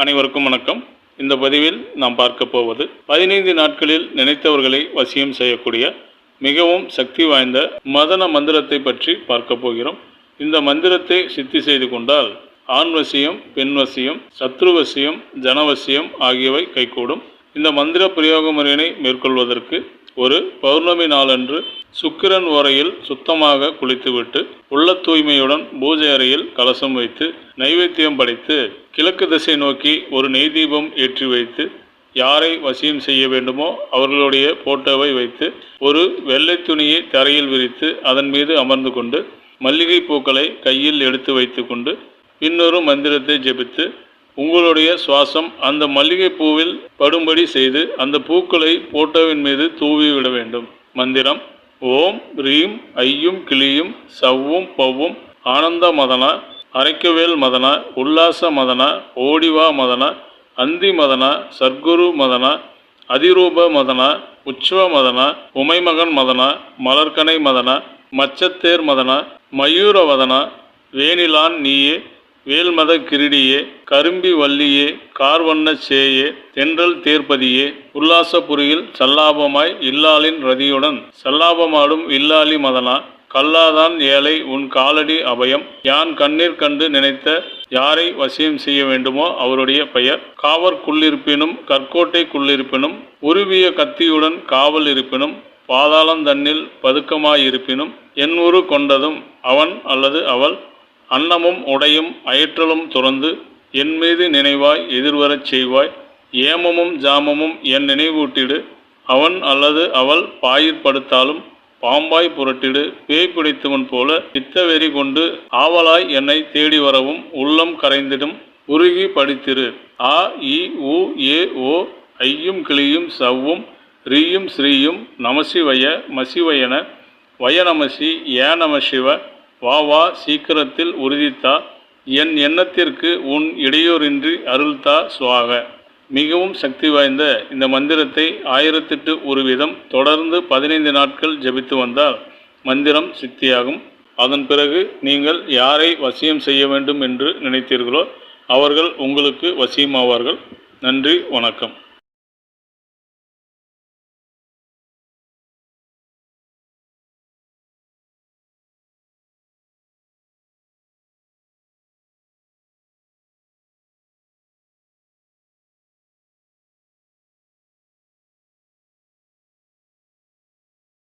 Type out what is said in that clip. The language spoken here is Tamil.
அனைவருக்கும் வணக்கம். இந்த பதிவில் நாம் பார்க்க போவது பதினைந்து நாட்களில் நினைத்தவர்களை வசியம் செய்யக்கூடிய மிகவும் சக்தி வாய்ந்த மதன மந்திரத்தை பற்றி பார்க்க போகிறோம். இந்த மந்திரத்தை சித்தி செய்து கொண்டால் ஆண் வசியம் பெண் வசியம் சத்ரு வசியம் ஜனவசியம் ஆகியவை கைகூடும். இந்த மந்திர பிரயோக முறையினை மேற்கொள்வதற்கு ஒரு பௌர்ணமி நாளன்று சுக்கிரன் ஓரையில் சுத்தமாக குளித்துவிட்டு உள்ள தூய்மையுடன் பூஜை அறையில் கலசம் வைத்து நைவேத்தியம் படைத்து கிழக்கு திசை நோக்கி ஒரு நெய் தீபம் ஏற்றி வைத்து யாரை வசியம் செய்ய வேண்டுமோ அவர்களுடைய போட்டோவை வைத்து ஒரு வெள்ளை துணியை தரையில் விரித்து அதன் மீது அமர்ந்து கொண்டு மல்லிகை பூக்களை கையில் எடுத்து வைத்துக்கொண்டு இன்னொரு மந்திரத்தை ஜெபித்து உங்களுடைய சுவாசம் அந்த மல்லிகை பூவில் படும்படி செய்து அந்த பூக்களை போட்டோவின் மீது தூவி விட வேண்டும். மந்திரம் ஓம் ரீம் ஐயும் கிளியும் சவ்வும் பவ்வும் ஆனந்த மதன அரைக்கவேல் மதன உல்லாச மதன ஓடிவா மதன அந்தி மதன சர்க்குரு மதன அதிரூப மதன உச்சவ மதன உமைமகன் மதன மலர்கனை மதன மச்சத்தேர் மதன மயூரவதன வேணிலான் நீயே வேல்மத கிருடியே கரும்பி வள்ளியே கார்வண்ண சேயே தென்றல் தேர்ப்பதியே உல்லாசபுரியில் சல்லாபமாய் இல்லாளின் ரதியுடன் சல்லாபமாடும் இல்லாளி மதனா கல்லாதான் ஏழை உன் காலடி அபயம் யான் கண்ணீர் கண்டு நினைத்த யாரை வசியம் செய்ய வேண்டுமோ அவருடைய பெயர் காவற்குள்ளிருப்பினும் கற்கோட்டைக்குள்ளிருப்பினும் உருவிய கத்தியுடன் காவல் இருப்பினும் பாதாளம் தன்னில் பதுக்கமாயிருப்பினும் என் உரு கொண்டதும் அவன் அல்லது அவள் அன்னமும் உடையும் அயற்றலும் துறந்து என் மீது நினைவாய் எதிர்வரச் செய்வாய். ஏமமும் ஜாமமும் என் நினைவூட்டிடு. அவன் அல்லது அவள் பாயிற்படுத்தாலும் பாம்பாய் புரட்டிடு. பேய் பிடித்தவன் போல பித்தவெறி கொண்டு ஆவலாய் என்னை தேடி வரவும் உள்ளம் கரைந்திடும். உருகி படித்திரு. ஆ இ உ ஏ ஓ ஐயும் கிளியும் சவ்வும் ரீயும் ஸ்ரீயும் நமசிவய மசிவயன. வயநமசி ஏ சிவ வா வா சீக்கிரத்தில் உறுதித்தா. என் எண்ணத்திற்கு உன் இடையூறின்றி அருள்தா சுவாக. மிகவும் சக்தி வாய்ந்த இந்த மந்திரத்தை ஆயிரத்தெட்டு ஒரு வீதம் தொடர்ந்து பதினைந்து நாட்கள் ஜெபித்து வந்தால் மந்திரம் சித்தியாகும். அதன் பிறகு நீங்கள் யாரை வசியம் செய்ய வேண்டும் என்று நினைத்தீர்களோ அவர்கள் உங்களுக்கு வசியமாவார்கள். நன்றி வணக்கம்.